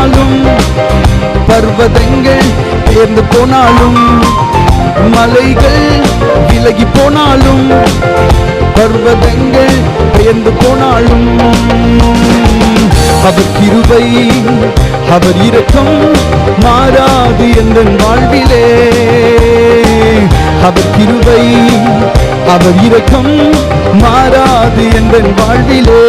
போனாலும் பர்வதங்கள் பெயர்ந்து போனாலும் மலைகள் விலகி போனாலும் பர்வதங்கள் பெயர்ந்து போனாலும் அவர் கிருபை அவர் இரக்கம் மாறாது எந்தன் வாழ்விலே. அவர் கிருபை அவர் இரக்கம் மாறாது எந்தன் வாழ்விலே.